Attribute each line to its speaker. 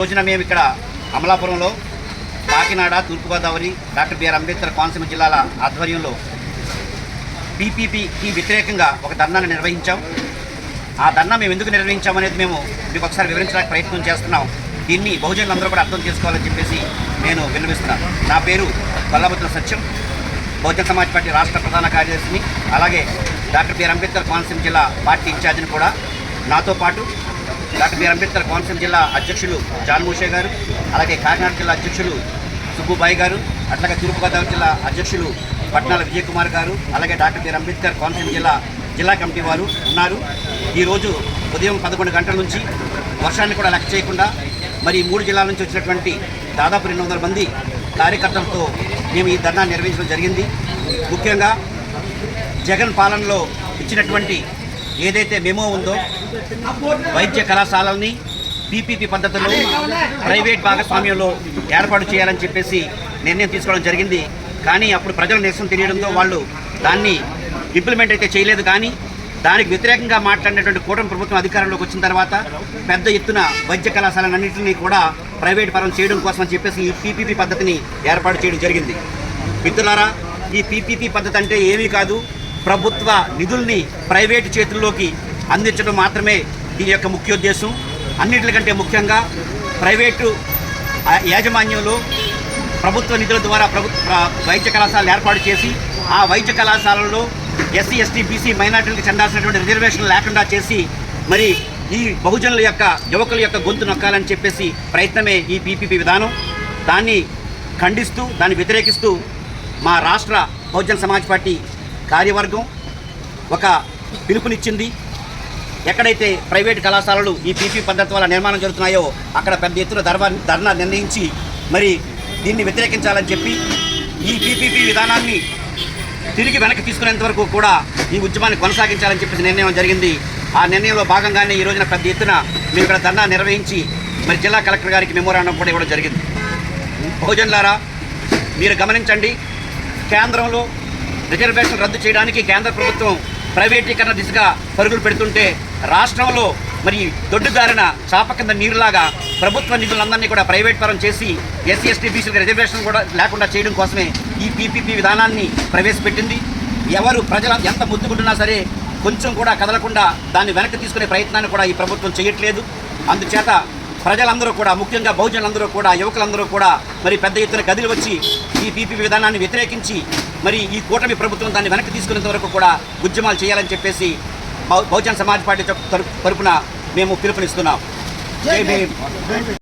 Speaker 1: రోజున మేము ఇక్కడ అమలాపురంలో Kakinada Thurpugodavari doctor B R Ambedkar Konaseema జిల్లాల ఆధ్వర్యంలో పీపీపీకి వ్యతిరేకంగా ఒక ధర్నాను నిర్వహించాం. ఆ ధర్నా మేము ఎందుకు నిర్వహించామనేది మేము మీకు ఒకసారి వివరించడానికి ప్రయత్నం చేస్తున్నాం. దీన్ని బహుజనులందరూ కూడా అర్థం చేసుకోవాలని చెప్పేసి నేను విన్నవిస్తున్నాను. నా పేరు కొల్లాబుతుల సత్యం. బహుజన సమాజ్ పార్టీ రాష్ట్ర ప్రధాన కార్యదర్శిని అలాగే డాక్టర్ బిఆర్ అంబేద్కర్ కోనసీమ జిల్లా పార్టీ ఇన్ఛార్జిని కూడా నాతో పాటు డాక్టర్ బిఆర్ అంబేద్కర్ కోనసీమ జిల్లా అధ్యక్షులు జాన్ మూషే గారు అలాగే కాకినాడ జిల్లా అధ్యక్షులు సుబ్బుబాయి గారు అట్లాగే తూర్పుగోదావరి జిల్లా అధ్యక్షులు పట్నాల విజయకుమార్ గారు అలాగే డాక్టర్ బిఆర్ అంబేద్కర్ కోనసీమ జిల్లా జిల్లా కమిటీ వారు ఉన్నారు. ఈరోజు ఉదయం పదకొండు గంటల నుంచి వర్షాన్ని కూడా లెక్క చేయకుండా మరి మూడు జిల్లాల నుంచి వచ్చినటువంటి దాదాపు రెండు వందల మంది కార్యకర్తలతో మేము ఈ ధర్నా నిర్వహించడం జరిగింది. ముఖ్యంగా జగన్ పాలనలో ఇచ్చినటువంటి ఏదైతే మెమో ఉందో వైద్య కళాశాలల్ని పీపీపీ పద్ధతిలో ప్రైవేట్ భాగస్వామ్యంలో ఏర్పాటు చేయాలని చెప్పేసి నిర్ణయం తీసుకోవడం జరిగింది. కానీ అప్పుడు ప్రజల నిరసన తెలియడంతో వాళ్ళు దాన్ని ఇంప్లిమెంట్ అయితే చేయలేదు. కానీ దానికి వ్యతిరేకంగా మాట్లాడినటువంటి కూటమి ప్రభుత్వం అధికారంలోకి వచ్చిన తర్వాత పెద్ద ఎత్తున వైద్య కళాశాలన్నింటినీ కూడా ప్రైవేట్ పరం చేయడం కోసం అని చెప్పేసి ఈ పీపీపీ పద్ధతిని ఏర్పాటు చేయడం జరిగింది. మిత్రులారా ఈ పీపీపీ పద్ధతి అంటే ఏమీ కాదు. ప్రభుత్వ నిధుల్ని ప్రైవేటు చేతుల్లోకి అందించడం మాత్రమే దీని యొక్క ముఖ్యోద్దేశం. అన్నిటికంటే ముఖ్యంగా ప్రైవేటు యాజమాన్యంలో ప్రభుత్వ నిధుల ద్వారా ప్రభుత్వ వైద్య కళాశాలలు ఏర్పాటు చేసి ఆ వైద్య కళాశాలలో ఎస్సీ ఎస్టీ బీసీ మైనార్టీలకు చెందాల్సినటువంటి రిజర్వేషన్ లేకుండా చేసి మరి ఈ బహుజనుల యొక్క యువకుల యొక్క గొంతు నొక్కాలని చెప్పేసి ప్రయత్నమే ఈ పీపీపీ విధానం. దాన్ని ఖండిస్తూ దాన్ని వ్యతిరేకిస్తూ మా రాష్ట్ర బహుజన సమాజ్ పార్టీ కార్యవర్గం ఒక పిలుపునిచ్చింది. ఎక్కడైతే ప్రైవేట్ కళాశాలలు ఈ పీపీ పద్ధతి వల్ల నిర్మాణం జరుగుతున్నాయో అక్కడ పెద్ద ఎత్తున ధర్మ ధర్నా నిర్ణయించి మరి దీన్ని వ్యతిరేకించాలని చెప్పి ఈ పీపీపీ విధానాన్ని తిరిగి వెనక్కి తీసుకునేంత వరకు కూడా ఈ ఉద్యమాన్ని కొనసాగించాలని చెప్పేసి నిర్ణయం జరిగింది. ఆ నిర్ణయంలో భాగంగానే ఈ రోజున పెద్ద ఎత్తున మేము ఇక్కడ ధర్నా నిర్వహించి మరి జిల్లా కలెక్టర్ గారికి మెమోరాండం కూడా ఇవ్వడం జరిగింది. బహుజనులారా మీరు గమనించండి కేంద్రంలో రిజర్వేషన్ రద్దు చేయడానికి కేంద్ర ప్రభుత్వం ప్రైవేటీకరణ దిశగా పరుగులు పెడుతుంటే రాష్ట్రంలో మరి దొడ్డుదారిన చాప కింద నీరులాగా ప్రభుత్వ నిధులందరినీ కూడా ప్రైవేట్ పరం చేసి ఎస్సీ ఎస్టీ బీసీలకు రిజర్వేషన్ కూడా లేకుండా చేయడం కోసమే ఈ పీపీపీ విధానాన్ని ప్రవేశపెట్టింది. ఎవరు ప్రజల ఎంత ముద్దుకుంటున్నా సరే కొంచెం కూడా కదలకుండా దాన్ని వెనక్కి తీసుకునే ప్రయత్నాన్ని కూడా ఈ ప్రభుత్వం చేయట్లేదు. అందుచేత ప్రజలందరూ కూడా ముఖ్యంగా బహుజనులందరూ కూడా యువకులందరూ కూడా మరి పెద్ద ఎత్తున కదిలి వచ్చి ఈ పీపీ విధానాన్ని వ్యతిరేకించి మరి ఈ కూటమి ప్రభుత్వం దాన్ని వెనక్కి తీసుకునేంత వరకు కూడా ఉద్యమాలు చేయాలని చెప్పేసి బహు- బహుజన సమాజ్ పార్టీ తరపున మేము పిలుపునిస్తున్నాం.